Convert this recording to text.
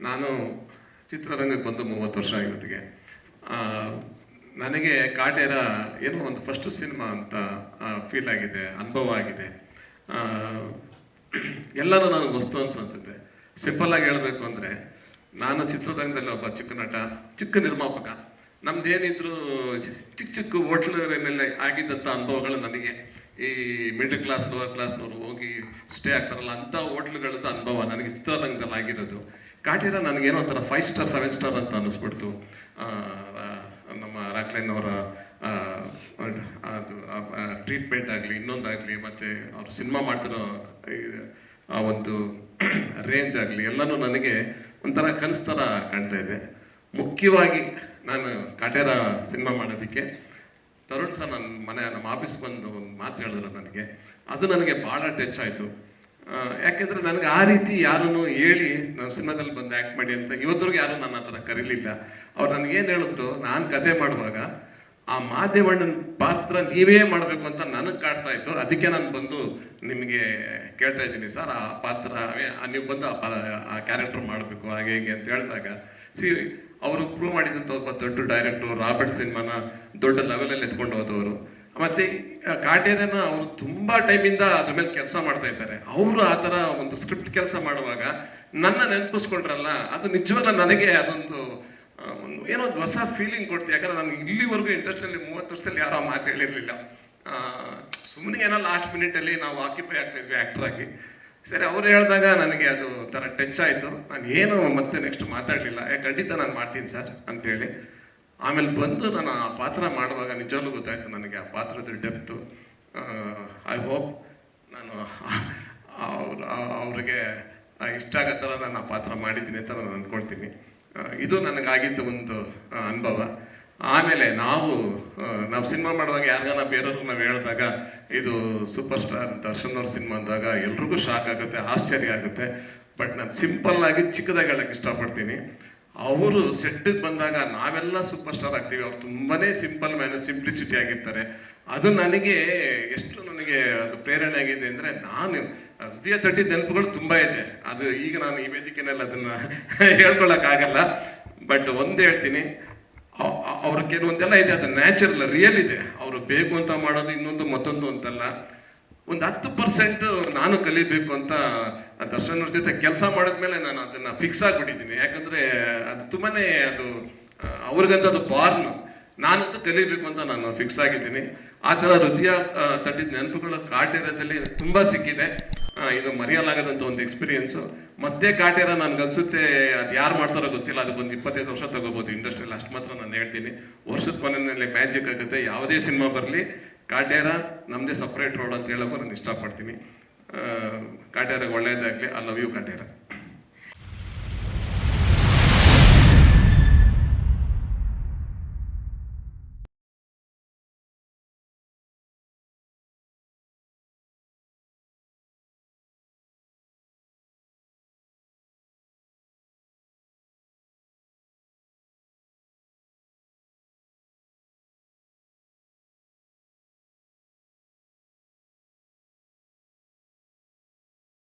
ನಾನು ಚಿತ್ರರಂಗಕ್ಕೆ ಬಂದು ಮೂವತ್ತು ವರ್ಷ ಇವತ್ತಿಗೆ ಆ, ನನಗೆ ಕಾಟೇರ ಏನೋ ಒಂದು ಫಸ್ಟ್ ಸಿನಿಮಾ ಅಂತ ಫೀಲ್ ಆಗಿದೆ ಅನುಭವ ಆಗಿದೆ. ಎಲ್ಲರೂ ನನಗೆ ವಸ್ತು ಅನ್ಸುತ್ತೆ. ಸಿಂಪಲ್ ಆಗಿ ಹೇಳಬೇಕು ಅಂದರೆ ನಾನು ಚಿತ್ರರಂಗದಲ್ಲಿ ಒಬ್ಬ ಚಿಕ್ಕ ನಟ ಚಿಕ್ಕ ನಿರ್ಮಾಪಕ. ನಮ್ದೇನಿದ್ರು ಚಿಕ್ಕ ಚಿಕ್ಕ ಹೋಟ್ಲುಗಳನ್ನೆಲ್ಲ ಆಗಿದ್ದಂಥ ಅನುಭವಗಳು ನನಗೆ. ಈ ಮಿಡಲ್ ಕ್ಲಾಸ್ ಲೋವರ್ ಕ್ಲಾಸ್ನವರು ಹೋಗಿ ಸ್ಟೇ ಆಗ್ತಾರಲ್ಲ ಅಂಥ ಹೋಟ್ಲುಗಳದ್ದು ಅನುಭವ ನನಗೆ ಚಿತ್ರರಂಗದಲ್ಲಿ ಆಗಿರೋದು. ಕಾಟಿರ ನನಗೇನೋ ಒಂಥರ ಫೈವ್ ಸ್ಟಾರ್ ಸೆವೆನ್ ಸ್ಟಾರ್ ಅಂತ ಅನ್ನಿಸ್ಬಿಡ್ತು. ನಮ್ಮ ರಾಕ್ಲೈನ್ ಅವರ ಆ, ಅದು ಟ್ರೀಟ್ಮೆಂಟ್ ಆಗಲಿ ಇನ್ನೊಂದಾಗಲಿ ಮತ್ತು ಅವರು ಸಿನಿಮಾ ಮಾಡ್ತಿರೋ ಆ ಒಂದು ರೇಂಜ್ ಆಗಲಿ ಎಲ್ಲನೂ ನನಗೆ ಒಂಥರ ಕನಸು ಥರ ಕಾಣ್ತಾ ಇದೆ. ಮುಖ್ಯವಾಗಿ ನಾನು ಕಾಟೇರ ಸಿನಿಮಾ ಮಾಡೋದಕ್ಕೆ ತರುಣ್ ಸರ್ ನನ್ನ ಮನೆ ನಮ್ಮ ಆಫೀಸ್ ಬಂದು ಒಂದು ಮಾತು ಹೇಳಿದ್ರು ನನಗೆ. ಅದು ನನಗೆ ಭಾಳ ಟಚ್ ಆಯಿತು. ಯಾಕೆಂದರೆ ನನಗೆ ಆ ರೀತಿ ಯಾರನ್ನು ಹೇಳಿ ನಾನು ಸಿನಿಮಾದಲ್ಲಿ ಬಂದು ಆ್ಯಕ್ಟ್ ಮಾಡಿ ಅಂತ ಇವತ್ತರೆಗೂ ಯಾರು ನನ್ನ ಹತ್ರ ಕರೀಲಿಲ್ಲ. ಅವ್ರು ನನಗೇನು ಹೇಳಿದ್ರು ನಾನು ಕತೆ ಮಾಡುವಾಗ ಆ ಮಾಧ್ಯಮಣ್ಣನ ಪಾತ್ರ ನೀವೇ ಮಾಡಬೇಕು ಅಂತ ನನಗೆ ಕಾಡ್ತಾ ಇತ್ತು. ಅದಕ್ಕೆ ನಾನು ಬಂದು ನಿಮಗೆ ಕೇಳ್ತಾ ಇದ್ದೀನಿ ಸರ್ ಆ ಪಾತ್ರ ಆ, ನೀವು ಬಂದು ಆ ಆ ಕ್ಯಾರೆಕ್ಟರ್ ಮಾಡಬೇಕು ಹಾಗೆ ಹೇಗೆ ಅಂತ ಹೇಳಿದಾಗ ಸಿ ಅವರು ಪ್ರೂವ್ ಮಾಡಿದಂಥ ಒಬ್ಬ ದೊಡ್ಡ ಡೈರೆಕ್ಟರ್ ರಾಬರ್ಟ್ ಸಿನಿಮಾನ ದೊಡ್ಡ ಲೆವೆಲಲ್ಲಿ ಎತ್ಕೊಂಡು ಹೋದವರು. ಮತ್ತೆ ಕಾಟೇರನ ಅವರು ತುಂಬಾ ಟೈಮಿಂದ ಅದ್ರ ಮೇಲೆ ಕೆಲಸ ಮಾಡ್ತಾ ಇದ್ದಾರೆ. ಅವರು ಆ ಥರ ಒಂದು ಸ್ಕ್ರಿಪ್ಟ್ ಕೆಲಸ ಮಾಡುವಾಗ ನನ್ನ ನೆನಪಿಸ್ಕೊಂಡ್ರಲ್ಲ, ಅದು ನಿಜವಲ್ಲ ನನಗೆ ಅದೊಂದು ಏನೋ ಒಂದು ಹೊಸ ಫೀಲಿಂಗ್ ಕೊಡ್ತೀವಿ ಯಾಕಂದ್ರೆ ನನಗೆ ಇಲ್ಲಿವರೆಗೂ ಇಂಡಸ್ಟ್ರಿಯಲ್ಲಿ ಮೂವತ್ತು ವರ್ಷದಲ್ಲಿ ಯಾರೋ ಮಾತು ಹೇಳಿರಲಿಲ್ಲ. ಸುಮ್ಮನೆ ಏನೋ ಲಾಸ್ಟ್ ಮಿನಿಟಲ್ಲಿ ನಾವು ಆಕ್ಯುಪೈ ಆ್ಯಕ್ಟರ್ ಆಗಿ. ಸರಿ, ಅವ್ರು ಹೇಳಿದಾಗ ನನಗೆ ಅದು ಥರ ಟಚ್ ಆಯಿತು. ನಾನು ಏನು ಮತ್ತೆ ನೆಕ್ಸ್ಟ್ ಮಾತಾಡಲಿಲ್ಲ. ಯಾಕೆ ಖಂಡಿತ ನಾನು ಮಾಡ್ತೀನಿ ಸರ್ ಅಂತೇಳಿ. ಆಮೇಲೆ ಬಂದು ನಾನು ಆ ಪಾತ್ರ ಮಾಡುವಾಗ ನಿಜವಾಗ್ಲೂ ಗೊತ್ತಾಯ್ತು ನನಗೆ ಆ ಪಾತ್ರದ ಡೆಪ್ತು ಐ ಹೋಪ್ ನಾನು ಅವ್ರ, ಅವ್ರಿಗೆ ಇಷ್ಟ ಆಗೋ ಥರ ನಾನು ಆ ಪಾತ್ರ ಮಾಡಿದ್ದೀನಿ ಅಂತ ನಾನು ಅಂದ್ಕೊಳ್ತೀನಿ ಇದು ನನಗಾಗಿದ್ದ ಒಂದು ಅನುಭವ. ಆಮೇಲೆ ನಾವು ನಾವು ಸಿನಿಮಾ ಮಾಡುವಾಗ ಯಾರಿಗಾನ ಬೇರೆಯವ್ರಿಗೆ ನಾವು ಹೇಳಿದಾಗ, ಇದು ಸೂಪರ್ ಸ್ಟಾರ್ ದರ್ಶನ್ ಅವ್ರ ಸಿನಿಮಾ ಅಂದಾಗ ಎಲ್ರಿಗೂ ಶಾಕ್ ಆಗುತ್ತೆ, ಆಶ್ಚರ್ಯ ಆಗುತ್ತೆ. ಬಟ್ ನಾನು ಸಿಂಪಲ್ಲಾಗಿ ಚಿಕ್ಕದಾಗಿ ಹೇಳಕ್ಕೆ ಇಷ್ಟಪಡ್ತೀನಿ. ಅವರು ಸೆಟ್ಟಿಗೆ ಬಂದಾಗ ನಾವೆಲ್ಲ ಸೂಪರ್ ಸ್ಟಾರ್ ಆಗ್ತೀವಿ. ಅವ್ರು ತುಂಬಾನೇ ಸಿಂಪಲ್ ಮ್ಯಾನ್ ಸಿಂಪ್ಲಿಸಿಟಿ ಆಗಿರ್ತಾರೆ. ಅದು ನನಗೆ ಎಷ್ಟು ನನಗೆ ಅದು ಪ್ರೇರಣೆ ಆಗಿದೆ ಅಂದರೆ ನಾನು ಹೃದಯ ತಟ್ಟಿದ ನೆನಪುಗಳು ತುಂಬ ಇದೆ. ಅದು ಈಗ ನಾನು ಈ ವೇದಿಕೆನಲ್ಲಿ ಅದನ್ನು ಹೇಳ್ಕೊಳಕ್ಕಾಗಲ್ಲ. ಬಟ್ ಒಂದು ಹೇಳ್ತೀನಿ ಅವ್- ಅವ್- ಅವ್ರ ಕೆಲವೊಂದೆಲ್ಲ ಇದೆ. ಅದು ನ್ಯಾಚುರಲ್ ರಿಯಲ್ ಇದೆ. ಅವರು ಬೇಕು ಅಂತ ಮಾಡೋದು ಇನ್ನೊಂದು ಮತ್ತೊಂದು ಅಂತಲ್ಲ. ಒಂದು ಹತ್ತು ಪರ್ಸೆಂಟ್ ನಾನು ಕಲಿಬೇಕು ಅಂತ ದರ್ಶನ್ ಅವ್ರ ಜೊತೆ ಕೆಲಸ ಮಾಡಿದ್ಮೇಲೆ ನಾನು ಅದನ್ನ ಫಿಕ್ಸ್ ಆಗಿಬಿಟ್ಟಿದ್ದೀನಿ. ಯಾಕಂದ್ರೆ ಅದು ತುಂಬಾನೇ ಅದು ಅವ್ರಿಗಂತ ಅದು ಬಾರ್ನ್ ನಾನಂತೂ ಕಲಿಬೇಕು ಅಂತ ನಾನು ಫಿಕ್ಸ್ ಆಗಿದ್ದೀನಿ. ಆ ಥರ ಹೃದಯ ತಟ್ಟಿದ ನೆನಪುಗಳು ಕಾಟೇರದಲ್ಲಿ ತುಂಬಾ ಸಿಕ್ಕಿದೆ. ಇದು ಮರೆಯಲಾಗದಂತ ಒಂದು ಎಕ್ಸ್ಪೀರಿಯನ್ಸು ಮತ್ತೆ ಕಾಟೇರ ನನ್ಗನ್ಸುತ್ತೆ ಅದು ಯಾರು ಮಾಡ್ತಾರೋ ಗೊತ್ತಿಲ್ಲ. ಅದು ಒಂದು ಇಪ್ಪತ್ತೈದು ವರ್ಷ ತಗೋಬೋದು. ಇಂಡಸ್ಟ್ರಿಯಲ್ಲಿ ಅಷ್ಟು ಮಾತ್ರ ನಾನು ಹೇಳ್ತೀನಿ. ವರ್ಷದ ಕೊನೆಯಲ್ಲಿ ಮ್ಯಾಜಿಕ್ ಆಗುತ್ತೆ. ಯಾವುದೇ ಸಿನಿಮಾ ಬರಲಿ ಕಾಟೇರ ನಮ್ಮದೇ ಸಪ್ರೇಟ್ ರೋಡ್ ಅಂತ ಹೇಳೋಕ್ಕೂ ನಾನು ಇಷ್ಟಪಡ್ತೀನಿ. ಕಾಟೇರಿಗೆ ಒಳ್ಳೆಯದಾಗಲಿ ಐ ಲವ್ ಯು ಕಾಟೇರ